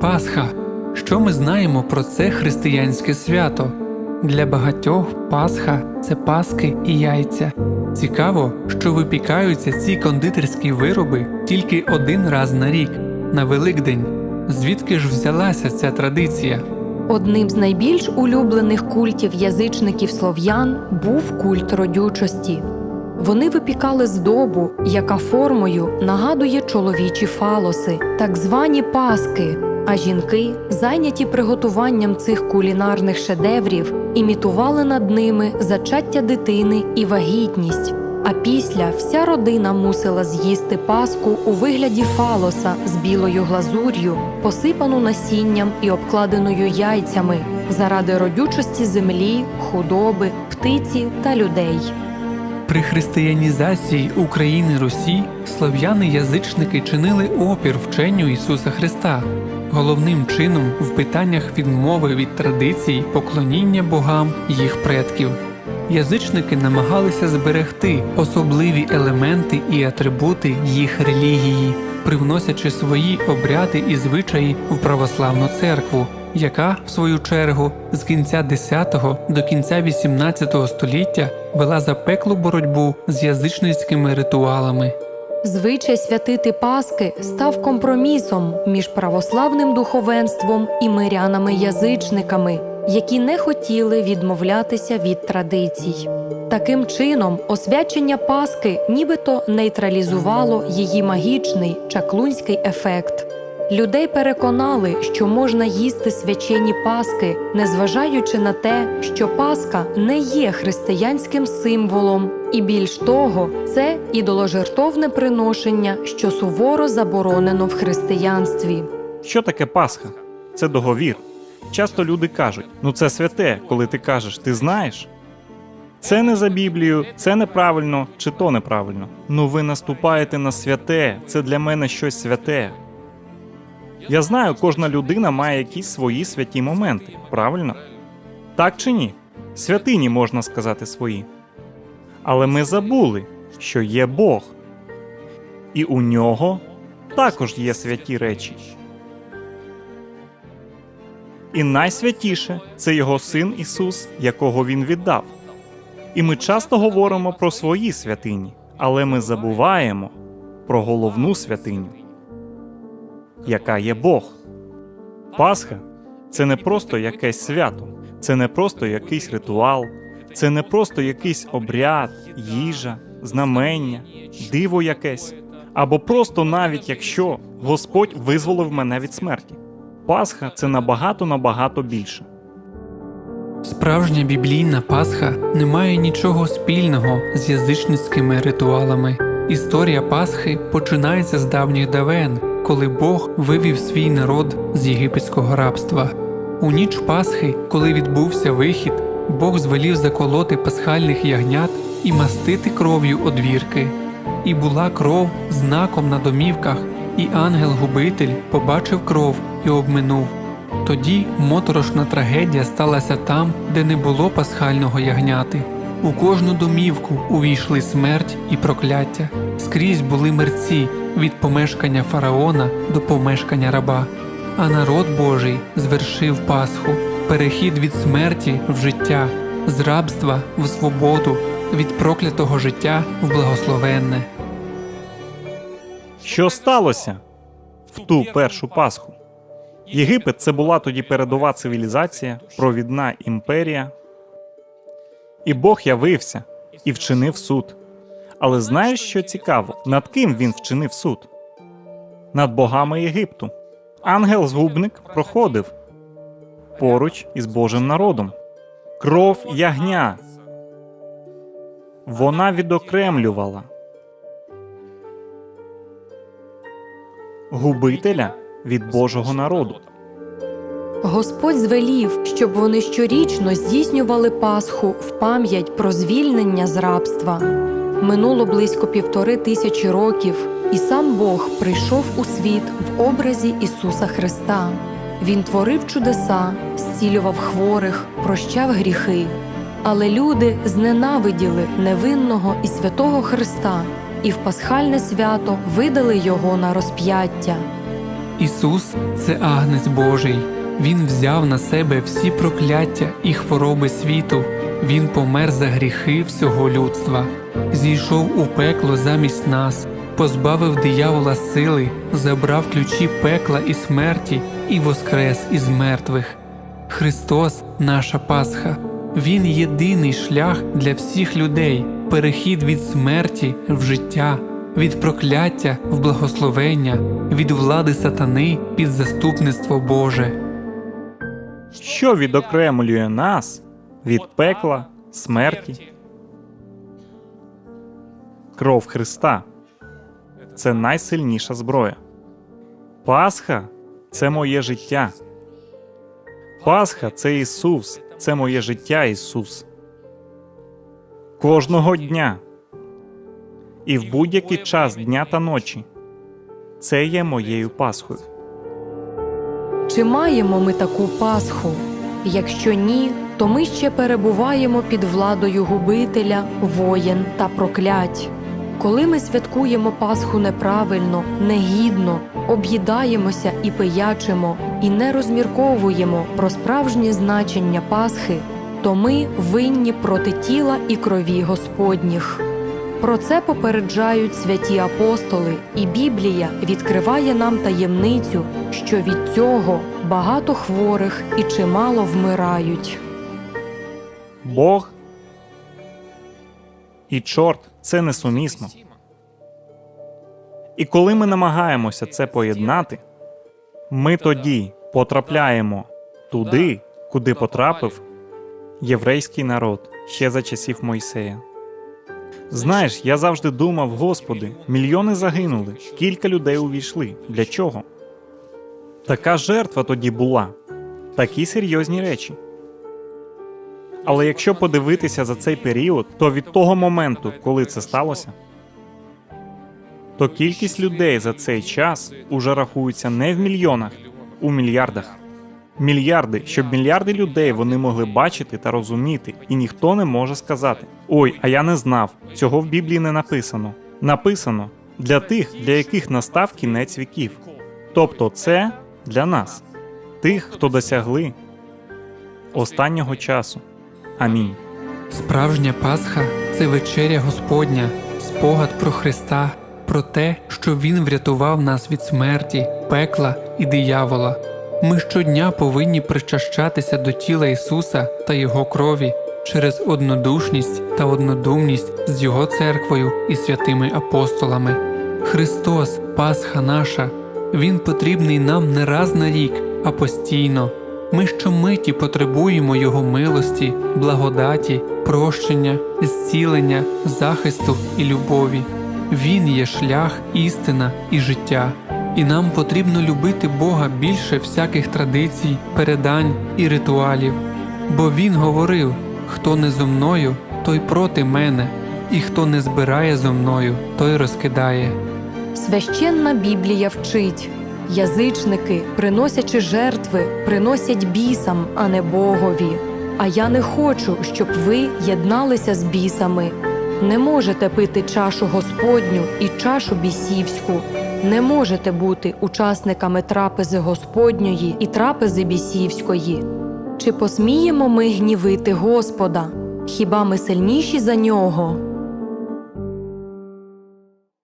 Пасха. Що ми знаємо про це християнське свято? Для багатьох Пасха це паски і яйця. Цікаво, що випікаються ці кондитерські вироби тільки один раз на рік на Великдень. Звідки ж взялася ця традиція? Одним з найбільш улюблених культів язичників слов'ян був культ родючості. Вони випікали здобу, яка формою нагадує чоловічі фалоси, так звані паски. А жінки, зайняті приготуванням цих кулінарних шедеврів, імітували над ними зачаття дитини і вагітність. А після вся родина мусила з'їсти паску у вигляді фалоса з білою глазур'ю, посипану насінням і обкладеною яйцями заради родючості землі, худоби, птиці та людей. При християнізації України Русі слов'яни-язичники чинили опір вченню Ісуса Христа, головним чином в питаннях відмови від традицій поклоніння богам їх предків. Язичники намагалися зберегти особливі елементи і атрибути їх релігії, привносячи свої обряди і звичаї в православну церкву, яка, в свою чергу, з кінця 10-го до кінця 18 століття вела запеклу боротьбу з язичницькими ритуалами. Звичай святити Паски став компромісом між православним духовенством і мирянами-язичниками, які не хотіли відмовлятися від традицій. Таким чином, освячення Паски нібито нейтралізувало її магічний чаклунський ефект. Людей переконали, що можна їсти свячені Паски, незважаючи на те, що Пасха не є християнським символом, і більш того, це ідоложертовне приношення, що суворо заборонено в християнстві. Що таке Пасха? Це договір. Часто люди кажуть: ну це святе, коли ти кажеш, ти знаєш. Це не за Біблію, це неправильно чи то неправильно. Ну ви наступаєте на святе, це для мене щось святе. Я знаю, кожна людина має якісь свої святі моменти, правильно? Так чи ні? Святині можна сказати свої. Але ми забули, що є Бог, і у нього також є святі речі. І найсвятіше це його син Ісус, якого Він віддав. І ми часто говоримо про свої святині, але ми забуваємо про головну святиню, яка є Бог. Пасха це не просто якесь свято, це не просто якийсь ритуал, це не просто якийсь обряд, їжа, знамення, диво якесь, або просто навіть якщо Господь визволив мене від смерті. Пасха це набагато набагато більше. Справжня біблійна Пасха не має нічого спільного з язичницькими ритуалами. Історія Пасхи починається з давніх давен, коли Бог вивів свій народ з єгипетського рабства. У ніч Пасхи, коли відбувся вихід, Бог звелів заколоти пасхальних ягнят і мастити кров'ю одвірки. І була кров знаком на домівках, і ангел-губитель побачив кров і обминув. Тоді моторошна трагедія сталася там, де не було пасхального ягняти. У кожну домівку увійшли смерть і прокляття. Скрізь були мерці від помешкання фараона до помешкання раба. А народ Божий звершив Пасху, перехід від смерті в життя, з рабства в свободу, від проклятого життя в благословенне. Що сталося в ту першу Пасху? Єгипет це була тоді передова цивілізація, провідна імперія. І Бог явився і вчинив суд. Але знаєш, що цікаво, над ким він вчинив суд? Над богами Єгипту. Ангел-згубник проходив поруч із Божим народом. Кров ягня. Вона відокремлювала губителя від Божого народу. Господь звелів, щоб вони щорічно здійснювали Пасху в пам'ять про звільнення з рабства. Минуло близько півтори тисячі років, і сам Бог прийшов у світ в образі Ісуса Христа. Він творив чудеса, зцілював хворих, прощав гріхи. Але люди зненавиділи невинного і святого Христа і в пасхальне свято видали його на розп'яття. Ісус це агнець Божий. Він взяв на себе всі прокляття і хвороби світу. Він помер за гріхи всього людства, зійшов у пекло замість нас, позбавив диявола сили, забрав ключі пекла і смерті і воскрес із мертвих. Христос наша Пасха. Він єдиний шлях для всіх людей, перехід від смерті в життя, від прокляття в благословення, від влади сатани під заступництво Боже. Що відокремлює нас від пекла, смерті? Кров Христа це найсильніша зброя. Пасха це моє життя. Пасха це Ісус, це моє життя Ісус. Кожного дня і в будь-який час дня та ночі. Це є моєю Пасхою. Чи маємо ми таку Пасху? Якщо ні, то ми ще перебуваємо під владою губителя, воєн та проклять. Коли ми святкуємо Пасху неправильно, негідно, об'їдаємося і пиячимо, і не розмірковуємо про справжнє значення Пасхи, то ми винні проти тіла і крові Господніх. Про це попереджають святі апостоли, і Біблія відкриває нам таємницю, що від цього багато хворих і чимало вмирають. Бог і чорт це несумісно. І коли ми намагаємося це поєднати, ми тоді потрапляємо туди, куди потрапив єврейський народ ще за часів Мойсея. Знаєш, я завжди думав, Господи, мільйони загинули, кілька людей увійшли. Для чого? Така жертва тоді була, такі серйозні речі. Але якщо подивитися за цей період, то від того моменту, коли це сталося, то кількість людей за цей час уже рахується не в мільйонах, у мільярдах. Мільярди, щоб мільярди людей вони могли бачити та розуміти, і ніхто не може сказати: Ой, а я не знав, цього в Біблії не написано. Написано для тих, для яких настав кінець віків. Тобто, це для нас, тих, хто досягли останнього часу. Амінь. Справжня Пасха це вечеря Господня, спогад про Христа, про те, що Він врятував нас від смерті, пекла і диявола. Ми щодня повинні причащатися до тіла Ісуса та Його крові через однодушність та однодумність з Його церквою і святими апостолами. Христос, Пасха наша, Він потрібний нам не раз на рік, а постійно. Ми щомиті потребуємо Його милості, благодаті, прощення, зцілення, захисту і любові. Він є шлях, істина і життя. І нам потрібно любити Бога більше всяких традицій, передань і ритуалів. Бо Він говорив: хто не зо мною, той проти мене, і хто не збирає зо мною, той розкидає. Священна Біблія вчить язичники, приносячи жертви, приносять бісам, а не Богові. А я не хочу, щоб ви єдналися з бісами. Не можете пити чашу Господню і чашу бісівську. Не можете бути учасниками трапези Господньої і трапези бісівської. Чи посміємо ми гнівити Господа? Хіба ми сильніші за нього?